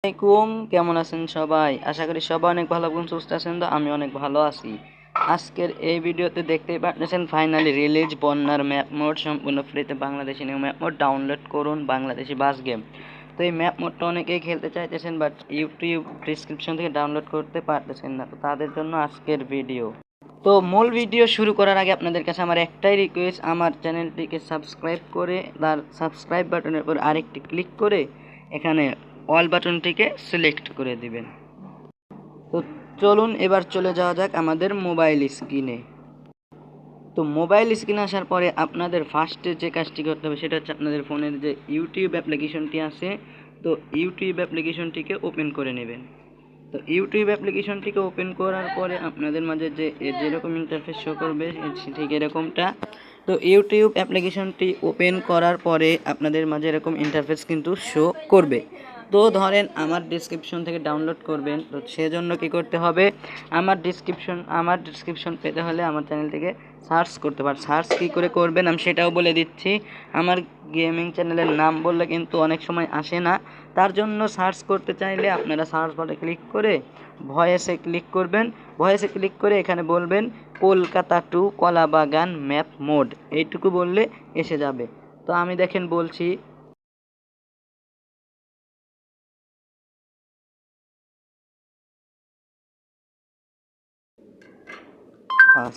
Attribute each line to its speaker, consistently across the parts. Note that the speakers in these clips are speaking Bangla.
Speaker 1: আসসালামাইকুম কেমন আছেন সবাই? আশা করি সবাই অনেক ভালো এবং সুস্থ আছেন, তো আমি অনেক ভালো আছি। আজকের এই ভিডিওতে দেখতেই পাচ্ছেন ফাইনালি রিলিজ বন্যার ম্যাপ মোড সম্পূর্ণ ফ্রিতে Bangladeshi new map mod download করুন, বাংলাদেশি বাস গেম তো এই ম্যাপ মোডটা অনেকেই খেলতে চাইতেছেন বাট ইউটিউব ডিসক্রিপশন থেকে ডাউনলোড করতে পারতেছেন না, তো তাদের জন্য আজকের ভিডিও তো মূল ভিডিও শুরু করার আগে আপনাদের কাছে আমার একটাই রিকোয়েস্ট আমার চ্যানেলটিকে সাবস্ক্রাইব করে, তার সাবস্ক্রাইব বাটনের উপর আরেকটি ক্লিক করে, এখানে অল বাটনটিকে সিলেক্ট করে দিবেন। তো চলুন এবার চলে যাওয়া যাক আমাদের মোবাইল স্ক্রিনে। তো মোবাইল স্ক্রিনে আসার পরে আপনাদের ফার্স্টে যে কাজটি করতে হবে সেটা হচ্ছে আপনাদের ফোনের যে ইউটিউব অ্যাপ্লিকেশনটি আছে, তো ইউটিউব অ্যাপ্লিকেশনটিকে ওপেন করে নেবেন। তো ইউটিউব অ্যাপ্লিকেশনটিকে ওপেন করার পরে আপনাদের মাঝে যে যেরকম ইন্টারফেস শো করবে ঠিক এরকমটা। তো ইউটিউব অ্যাপ্লিকেশনটি ওপেন করার পরে আপনাদের মাঝে এরকম ইন্টারফেস কিন্তু শো করবে। তো ধরেন আমার ডিসক্রিপশন থেকে ডাউনলোড করবেন, তো সেজন্য কি করতে হবে? আমার ডিসক্রিপশন আমার ডিসক্রিপশন পেতে হলে আমার চ্যানেল থেকে সার্চ করতে পার। সার্চ কী করে করবেন? আমি সেটাও বলে দিচ্ছি। আমার গেমিং চ্যানেলের নাম বললে কিন্তু অনেক সময় আসে না। তার জন্য সার্চ করতে চাইলে আপনারা সার্চ বলে ক্লিক করে ভয়েসে ক্লিক করবেন। ভয়েসে ক্লিক করে এখানে বলবেন, Kolkata to Kalabagan map mod এইটুকু বললে এসে যাবে। তো আমি দেখেন বলছি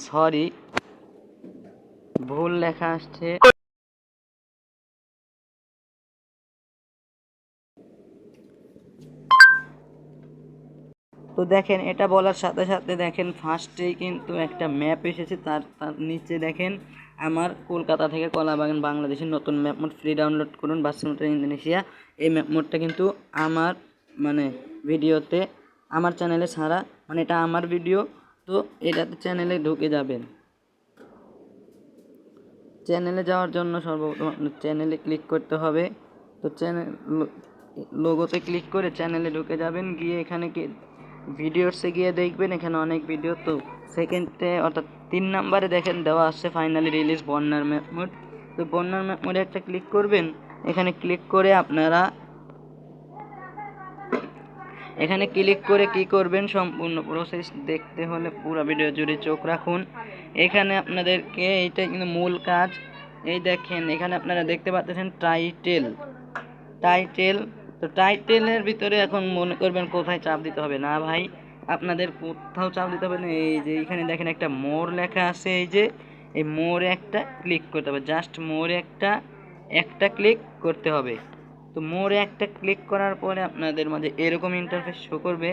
Speaker 1: সরি ভুল লেখা আসছে। তো দেখেন, এটা বলার সাথে সাথে দেখেন ফার্স্টেই কিন্তু একটা ম্যাপ এসেছে, তার তার নিচে দেখেন, আমার কলকাতা থেকে কলাবাগান বাংলাদেশের নতুন ম্যাপ মোড ফ্রি ডাউনলোড করুন বাসমুটা ইন্দোনেশিয়া। এই ম্যাপ মোডটা কিন্তু আমার মানে ভিডিওতে আমার চ্যানেলে ছাড়া মানে এটা আমার ভিডিও তো এটাতে চ্যানেলে ঢুকে যাবেন। চ্যানেলে যাওয়ার জন্য সর্বপ্রথম চ্যানেলে ক্লিক করতে হবে। তো চ্যানেল লোগোতে ক্লিক করে চ্যানেলে ঢুকে যাবেন। গিয়ে এখানে কি ভিডিওসে গিয়ে দেখবেন। এখানে অনেক ভিডিও তো সেকেন্ডে অর্থাৎ তিন নাম্বারে দেখেন, দেওয়া আসছে ফাইনালি রিলিজ বন্যার ম্যাপ মোড তো বন্যার ম্যাপ মোডে একটা ক্লিক করবেন। এখানে ক্লিক করে আপনারা এখানে ক্লিক করে কি করবেন? সম্পূর্ণ প্রসেস দেখতে হলে পুরো ভিডিও জুড়ে চোখ রাখুন। এখানে আপনাদেরকে এইটা কিন্তু মূল কাজ। এই দেখেন, এখানে আপনারা দেখতে পাচ্ছেন টাইটেল টাইটেল তো টাইটেলের ভিতরে এখন মনে করবেন কোথায় চাপ দিতে হবে? না ভাই, আপনাদের কোথাও চাপ দিতে হবে না। এই যে এখানে দেখেন একটা মোর লেখা আছে, এই যে, এই মোড়ে একটা ক্লিক করতে হবে। জাস্ট মোড়ে একটা একটা ক্লিক করতে হবে। তো মোড়ে একটা ক্লিক করার পরে আপনাদের মাঝে এরকম ইন্টারফেস শো করবে।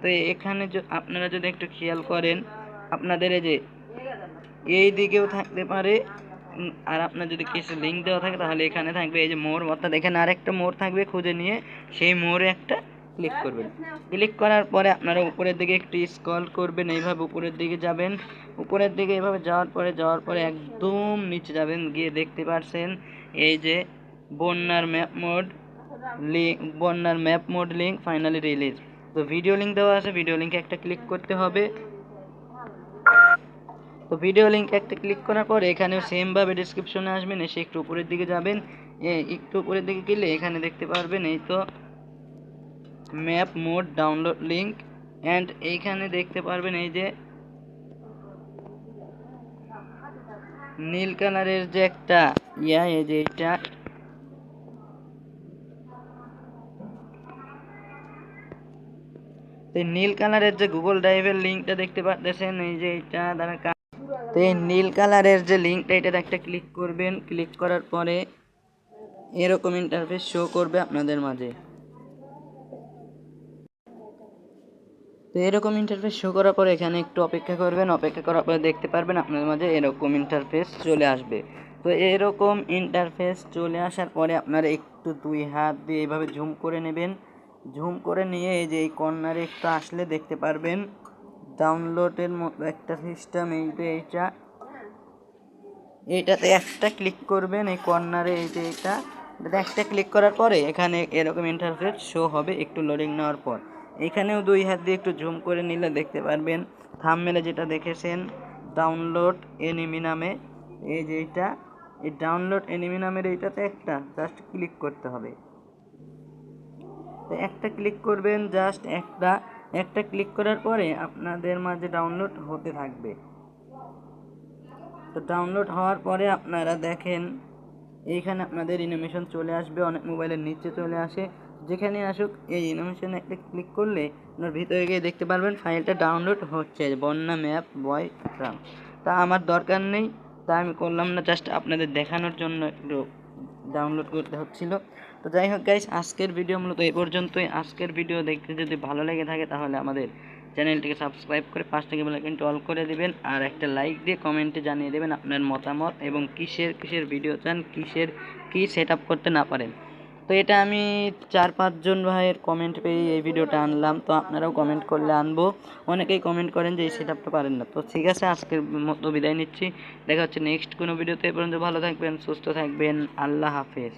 Speaker 1: তো এখানে আপনারা যদি একটু খেয়াল করেন, আপনাদের এই যে এই দিকেও থাকতে পারে আর আপনার যদি কিছু লিঙ্ক দেওয়া থাকে তাহলে এখানে থাকবে। এই যে মোর, অর্থাৎ এখানে আরেকটা মোর থাকবে খুঁজে নিয়ে, সেই মোড়ে একটা ক্লিক করবেন। ক্লিক করার পরে আপনারা উপরের দিকে একটু স্ক্রল করবেন, এইভাবে উপরের দিকে যাবেন। উপরের দিকে এইভাবে যাওয়ার পরে যাওয়ার পরে একদম নিচে যাবেন, গিয়ে দেখতে পারছেন। এই যে বন্যার ম্যাপ মোড বন্যার map mod link finally release তো ভিডিও লিঙ্ক দেওয়া আছে ভিডিও লিঙ্কে একটা ক্লিক করতে হবে। তো ভিডিও লিঙ্ক একটা ক্লিক করার পর এখানেও সেমভাবে ডিসক্রিপশনে আসবেন, এসে একটু উপরের দিকে যাবেন। একটু উপরের দিকে গেলে এখানে দেখতে পারবেন এই তো map mod download link and এইখানে দেখতে পারবেন এই যে নীল কালারের যে একটা, ইয়া, এই যে এটা। তো এই নীল কালারের যে গুগল ড্রাইভের লিঙ্কটা দেখতে পাচ্ছেন, এই যে এটা দ্বারা তো এই নীল কালারের যে লিঙ্কটা এটাতে একটা ক্লিক করবেন। ক্লিক করার পরে এরকম ইন্টারফেস শো করবে আপনাদের মাঝে। তো এরকম ইন্টারফেস শো করার পরে এখানে একটু অপেক্ষা করবেন। অপেক্ষা করার পরে দেখতে পারবেন আপনাদের মাঝে এরকম ইন্টারফেস চলে আসবে। তো এরকম ইন্টারফেস চলে আসার পরে আপনারা একটু দুই হাত দিয়ে এইভাবে ঝুম করে নেবেন। ঝুম করে নিয়ে এই যে এই কর্নারে একটু আসলে দেখতে পারবেন। ডাউনলোডের মতো একটা সিস্টেম এই যে এইটা। এইটাতে একটা ক্লিক করবেন, এই কর্নারে এই যে এটা একটা ক্লিক করার পরে এখানে এরকম ইন্টারফেস শো হবে একটু লোডিং নেওয়ার পর। এখানেও দুই হাত দিয়ে একটু জুম করে নিলে দেখতে পারবেন। থামমেলে যেটা দেখেছেন ডাউনলোড এনিমি নামে, এই যে এইটা। এই ডাউনলোড এনিমি নামের এইটাতে একটা জাস্ট ক্লিক করতে হবে। তো একটা ক্লিক করবেন, জাস্ট একটা একটা ক্লিক করার পরে আপনাদের মাঝে ডাউনলোড হতে থাকবে। তো ডাউনলোড হওয়ার পরে আপনারা দেখেন, এইখানে আপনাদের ইনোভেশন চলে আসবে, অনেক মোবাইলের নিচে চলে আসে। যেখানে আসুক, এই ইনোভেশনে একটা ক্লিক করলে আপনার ভিতরে গিয়ে দেখতে পারবেন, ফাইলটা ডাউনলোড হচ্ছে, বন্যা ম্যাপ, বয় ট্রাম। তা আমার দরকার নেই, তা আমি করলাম না, জাস্ট আপনাদের দেখানোর জন্য একটু ডাউনলোড করতে হচ্ছিল। তো যাই হোক গাইস আজকের ভিডিও মূলত এই পর্যন্তই। আজকের ভিডিও দেখতে যদি ভালো লেগে থাকে, তাহলে আমাদের চ্যানেলটিকে সাবস্ক্রাইব করে পাঁচ থেকে বেল আইকনটি অল করে দিবেন। আর একটা লাইক দিয়ে কমেন্টে জানিয়ে দেবেন আপনার মতামত এবং কিসের কিসের ভিডিও চান, কিসের, কি সেট করতে না পারেন। তো এটা আমি চার পাঁচজন ভাইয়ের কমেন্ট পেয়ে এই ভিডিওটা আনলাম, তো আপনারাও কমেন্ট করলে আনব। অনেকেই কমেন্ট করেন যে এই সেট আপটা পারেন না। তো ঠিক আছে, আজকের মতো বিদায় নিচ্ছি। দেখা হচ্ছে নেক্সট কোনো ভিডিওতে এ পর্যন্ত ভালো থাকবেন, সুস্থ থাকবেন। আল্লাহ হাফেজ।